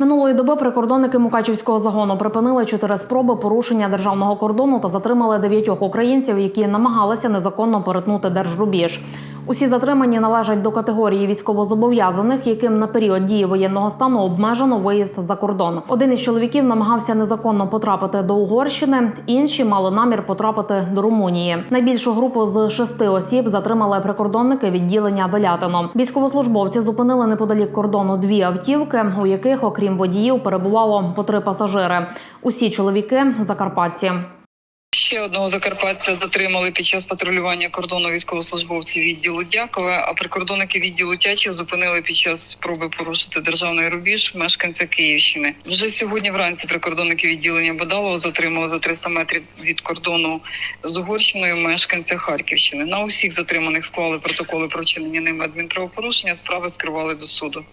Минулої доби прикордонники Мукачівського загону припинили чотири спроби порушення державного кордону та затримали дев'ятьох українців, які намагалися незаконно перетнути держрубіж. Усі затримані належать до категорії військовозобов'язаних, яким на період дії воєнного стану обмежено виїзд за кордон. Один із чоловіків намагався незаконно потрапити до Угорщини, інші мали намір потрапити до Румунії. Найбільшу групу з шести осіб затримали прикордонники відділення Белятино. Військовослужбовці зупинили неподалік кордону дві автівки, у яких, окрім водіїв, перебувало по три пасажири. Усі чоловіки закарпатці. Ще одного закарпатця затримали під час патрулювання кордону військовослужбовці відділу Дякова, а прикордонники відділу Тячів зупинили під час спроби порушити державний рубіж мешканця Київщини. Вже сьогодні вранці прикордонники відділення Бадалова затримали за 300 метрів від кордону з Угорщиною мешканця Харківщини. На усіх затриманих склали протоколи про вчинення ними адмінправопорушення. Справи скривали до суду.